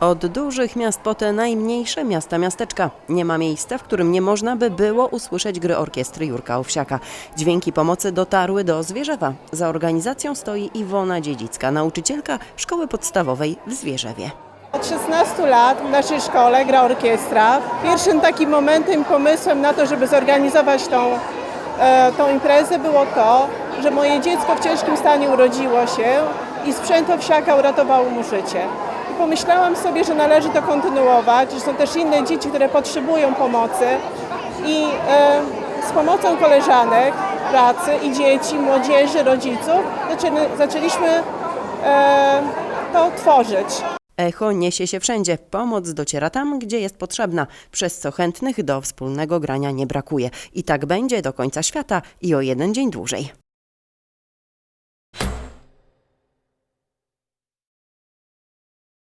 Od dużych miast po te najmniejsze miasta, miasteczka. Nie ma miejsca, w którym nie można by było usłyszeć gry orkiestry Jurka Owsiaka. Dźwięki pomocy dotarły do Zwierzewa. Za organizacją stoi Iwona Dziedzicka, nauczycielka szkoły podstawowej w Zwierzewie. Od 16 lat w naszej szkole gra orkiestra. Pierwszym takim momentem, pomysłem na to, żeby zorganizować tą, e, tą imprezę było to, że moje dziecko w ciężkim stanie urodziło się i sprzęt owsiaka uratował mu życie. Pomyślałam sobie, że należy to kontynuować, że są też inne dzieci, które potrzebują pomocy i e, z pomocą koleżanek pracy i dzieci, młodzieży, rodziców zaczęli, zaczęliśmy e, to tworzyć. Echo niesie się wszędzie. Pomoc dociera tam, gdzie jest potrzebna, przez co chętnych do wspólnego grania nie brakuje. I tak będzie do końca świata i o jeden dzień dłużej.